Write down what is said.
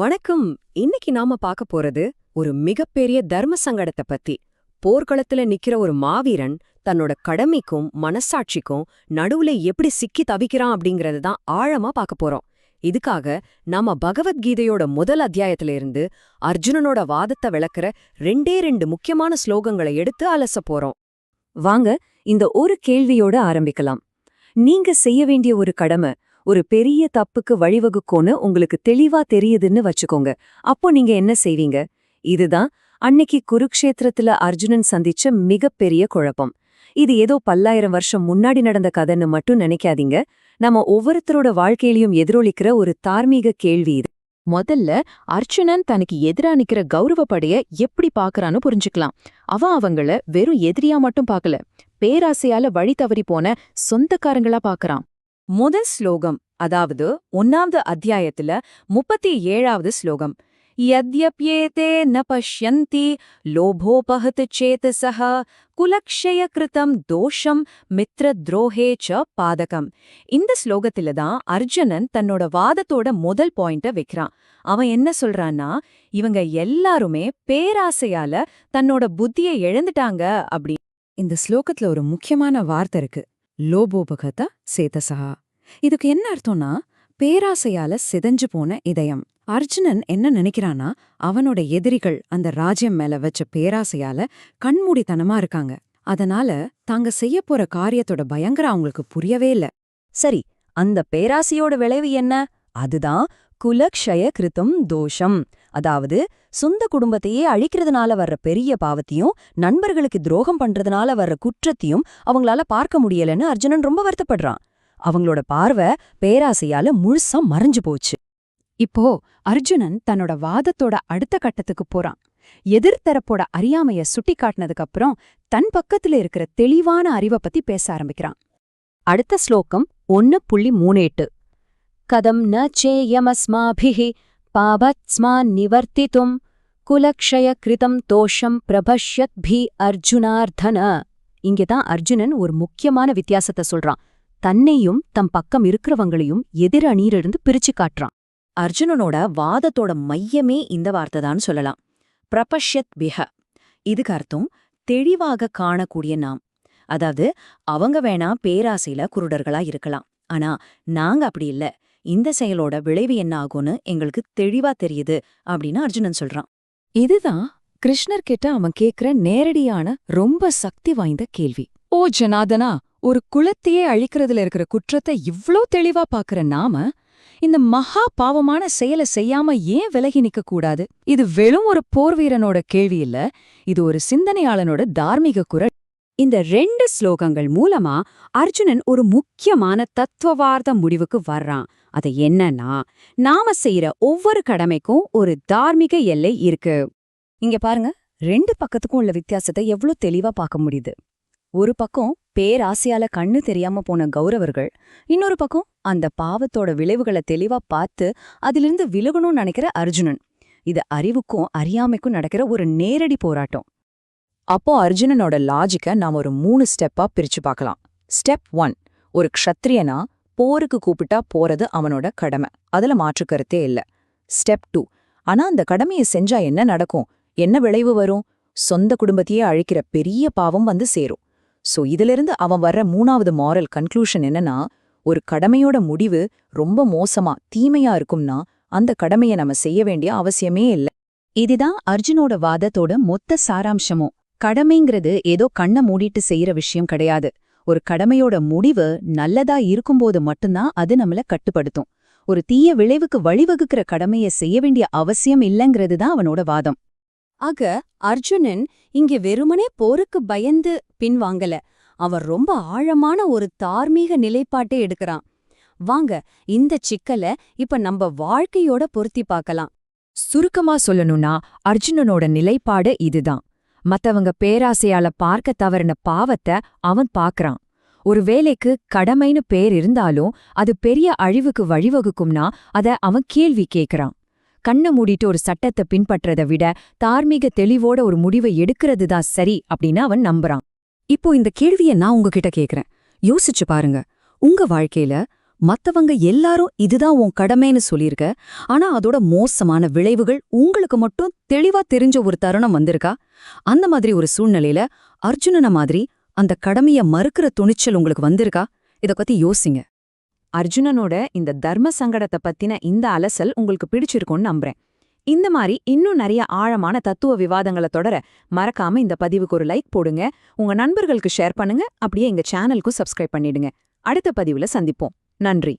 வணக்கம். இன்னைக்கு நாம பார்க்க போறது ஒரு மிகப்பெரிய தர்ம சங்கடத்தை பத்தி. போர்க்களத்துல நிக்கிற ஒரு மாவீரன் தன்னோட கடமைக்கும் மனசாட்சிக்கும் நடுவுல எப்படி சிக்கி தவிக்கிறான் அப்படிங்கறது தான் ஆழமா பார்க்க போறோம். இதுக்காக நாம பகவத்கீதையோட முதல் அத்தியாயத்துல இருந்து அர்ஜுனனோட வாதத்தை விளக்குற ரெண்டே ரெண்டு முக்கியமான ஸ்லோகங்களை எடுத்து அலச போறோம். வாங்க இந்த ஒரு கேள்வியோட ஆரம்பிக்கலாம். நீங்க செய்ய வேண்டிய ஒரு கடமை ஒரு பெரிய தப்புக்கு வழிவகுக்கும்னு உங்களுக்கு தெளிவா தெரியுதுன்னு வச்சுக்கோங்க. அப்போ நீங்க என்ன செய்வீங்க? இதுதான் அன்னைக்கு குருக்ஷேத்திரத்துல அர்ஜுனன் சந்திச்ச மிகப்பெரிய குழப்பம். இது ஏதோ பல்லாயிரம் வருஷம் முன்னாடி நடந்த கதைன்னு மட்டும் நினைக்காதீங்க. நம்ம ஒவ்வொருத்தரோட வாழ்க்கையிலயும் எதிரொலிக்கிற ஒரு தார்மீக கேள்வி இது. முதல்ல அர்ச்சுனன் தனக்கு எதிரா நிக்கிற கௌரவப்படைய எப்படி பாக்குறான்னு புரிஞ்சுக்கலாம். அவன் அவங்கள வெறும் எதிரியா மட்டும் பாக்கல பேராசையால வழி தவறி போன சொந்தக்காரங்களா பாக்குறான் முதல் ஸ்லோகம் அதாவது ஒன்னாவது அத்தியாயத்துல முப்பத்தி ஏழாவது ஸ்லோகம். யத்யப்யேதே ந பஷ்யந்தி லோபோபஹத் சேதசः குலக்ஷய கிருதம் தோஷம் மித்ர துரோஹே ச பாதகம். இந்த ஸ்லோகத்துல தான் அர்ஜுனன் தன்னோட வாதத்தோட முதல் பாயிண்ட வைக்கிறான். அவன் என்ன சொல்றான்னா இவங்க எல்லாருமே பேராசையால தன்னோட புத்தியை இழந்துட்டாங்க அப்படி. இந்த ஸ்லோகத்துல ஒரு முக்கியமான வார்த்தை இருக்கு. லோபோபகத சேதசா இதுக்கு என்ன அர்த்தம்னா பேராசையால சிதஞ்சு போன இதயம். அர்ஜுனன் என்ன நினைக்கிறானா அவனோட எதிரிகள் அந்த ராஜ்யம் மேல வச்ச பேராசையால கண்மூடித்தனமா இருக்காங்க. அதனால தாங்க செய்ய போற காரியத்தோட பயங்கரம் அவங்களுக்கு புரியவே இல்ல. சரி அந்த பேராசையோட விளைவு என்ன? அதுதான் குலக்ஷய கிருத்தம் தோஷம். அதாவது சொந்த குடும்பத்தையே அழிக்கிறதுனால வர்ற பெரிய பாவத்தையும் நண்பர்களுக்கு துரோகம் பண்றதுனால வர்ற குற்றத்தையும் அவங்களால பார்க்க முடியலன்னு அர்ஜுனன் ரொம்ப வருத்தப்படுறான். அவங்களோட பார்வை பேராசையால முழுசா மறைஞ்சு போச்சு. இப்போ அர்ஜுனன் தன்னோட வாதத்தோட அடுத்த கட்டத்துக்கு போறான். எதிர்த்தரப்போட அறியாமைய சுட்டி காட்டினதுக்கு அப்புறம் தன் பக்கத்துல இருக்கிற தெளிவான அறிவை பத்தி பேச ஆரம்பிக்கிறான். அடுத்த ஸ்லோகம் ஒன்னு புள்ளி மூணு எட்டு. கதம் ந சேயமஸ்மாபிஹி பாபத்ஸ்மான் நிவர்த்தித்தும் குலக்ஷய கிருதம் தோஷம் பிரபஷ்யத்பி அர்ஜுனார்த்தன இங்கதான் அர்ஜுனன் ஒரு முக்கியமான வித்தியாசத்தை சொல்றான். தன்னையும் தம் பக்கம் இருக்கிறவங்களையும் எதிர் அணியிலிருந்து பிரிச்சு காட்டுறான். அர்ஜுனனோட வாதத்தோட மையமே இந்த வார்த்தைதான் சொல்லலாம். பிரபஷ்யத் பிஹ. இதுக்கு அர்த்தம் தெளிவாக காணக்கூடிய நாம். அதாவது அவங்க வேணா பேராசையில குருடர்களா இருக்கலாம். ஆனா நாங்க அப்படி இல்ல. இந்த செயலோட விளைவு என்ன ஆகும்னு எங்களுக்கு தெளிவா தெரியுது அப்படின்னு அர்ஜுனன் சொல்றான். இதுதான் கிருஷ்ணர் கிட்ட அவன் கேக்குற நேரடியான ரொம்ப சக்தி வாய்ந்த கேள்வி. ஓ ஜனாதனா ஒரு குலத்தையே அழிக்கிறதுல இருக்கிற குற்றத்தை இவ்ளோ தெளிவா பாக்குற நாம இந்த மகா பாவமான செயலை செய்யாம ஏன் விலகி நிக்க கூடாது? இது வெறும் ஒரு போர்வீரனோட கேள்வி இல்ல இது ஒரு சிந்தனையாளனோட தார்மீக குரல். இந்த ரெண்டு ஸ்லோகங்கள் மூலமா அர்ஜுனன் ஒரு முக்கியமான தத்துவவார்த்த முடிவுக்கு வர்றான். அது என்னன்னா நாம செய்யற ஒவ்வொரு கடமைக்கும் ஒரு தார்மீக எல்லை இருக்கு. இங்க பாருங்க ரெண்டு பக்கத்துக்கும் உள்ள வித்தியாசத்தை எவ்ளோ தெளிவா பார்க்க முடியுது. ஒரு பக்கம் பேராசையால கண்ணு தெரியாம போன கௌரவர்கள் இன்னொரு பக்கம் அந்த பாவத்தோட விளைவுகளை தெளிவா பார்த்து அதிலிருந்து விலகணும்னு நினைக்கிற அர்ஜுனன். இது அறிவுக்கும் அறியாமைக்கும் நடக்கிற ஒரு நேரடி போராட்டம். அப்போ அர்ஜுனனோட லாஜிக்க நாம் ஒரு மூணு ஸ்டெப்பா பிரிச்சு பார்க்கலாம். ஸ்டெப் ஒன் ஒரு க்ஷத்ரியனா போருக்கு கூப்பிட்டா போறது அவனோட கடமை. அதுல மாற்றுக்கருத்தே இல்ல. ஸ்டெப் டூ ஆனா அந்த கடமையை செஞ்சா என்ன நடக்கும்? என்ன விளைவு வரும்? சொந்த குடும்பத்தையே அழிக்கிற பெரிய பாவம் வந்து சேரும். சோ இதிலிருந்து அவன் வர்ற மூணாவது மாரல் கன்க்ளூஷன் என்னன்னா ஒரு கடமையோட முடிவு ரொம்ப மோசமா தீமையா இருக்கும்னா அந்த கடமையை நம்ம செய்ய வேண்டிய அவசியமே இல்ல. இதுதான் அர்ஜுனோட வாதத்தோட மொத்த சாராம்சமும். கடமைங்கிறது ஏதோ கண்ண மூடிட்டு செய்யற விஷயம் கிடையாது. ஒரு கடமையோட முடிவு நல்லதா இருக்கும்போது மட்டும்தான் அது நம்மள கட்டுப்படுத்தும். ஒரு தீய விளைவுக்கு வழிவகுக்கிற கடமையை செய்ய வேண்டிய அவசியம் இல்லைங்கிறது தான் அவனோட வாதம். ஆக அர்ஜுனன் இங்கே வெறுமனே போருக்கு பயந்து பின்வாங்கல. அவன் ரொம்ப ஆழமான ஒரு தார்மீக நிலைப்பாட்டை எடுக்கறான். வாங்க இந்த சிக்கல இப்ப நம்ம வாழ்க்கையோட பொருத்தி பார்க்கலாம். சுருக்கமா சொல்லணும்னா அர்ஜுனனோட நிலைப்பாடு இதுதான். மத்தவங்க பேராசையால பார்க்க தவறின பாவத்தை அவன் பாக்குறான் ஒரு வேலைக்கு கடமைன்னு பேர் இருந்தாலும் அது பெரிய அழிவுக்கு வழிவகுக்கும்னா அத அவன் கேள்வி கேக்குறான். கண்ண மூடிட்டு ஒரு சட்டத்தை பின்பற்றதை விட தார்மீக தெளிவோட ஒரு முடிவை எடுக்கிறது தான் சரி அப்படின்னு அவன் நம்புறான். இப்போ இந்த கேள்வியை நான் உங்ககிட்ட கேக்குறேன். யோசிச்சு பாருங்க. உங்க வாழ்க்கையில மத்தவங்க எல்லாரும் இதுதான் உன் கடமைன்னு சொல்லியிருக்க. ஆனா அதோட மோசமான விளைவுகள் உங்களுக்கு மட்டும் தெளிவா தெரிஞ்ச ஒரு தருணம் வந்திருக்கா? அந்த மாதிரி ஒரு சூழ்நிலையில அர்ஜுனன மாதிரி அந்த கடமைய மறுக்கிற துணிச்சல் உங்களுக்கு வந்திருக்கா? இத பத்தி யோசிங்க. அர்ஜுனனோட இந்த தர்ம சங்கடத்தை பத்தின இந்த அலசல் உங்களுக்கு பிடிச்சிருக்கும்னு நம்புறேன். இந்த மாதிரி இன்னும் நிறைய ஆழமான தத்துவ விவாதங்களை தொடர மறக்காம இந்த பதிவுக்கு ஒரு லைக் போடுங்க. உங்க நண்பர்களுக்கு ஷேர் பண்ணுங்க. அப்படியே எங்க சேனலுக்கும் சப்ஸ்கிரைப் பண்ணிடுங்க. அடுத்த பதிவுல சந்திப்போம். நன்றி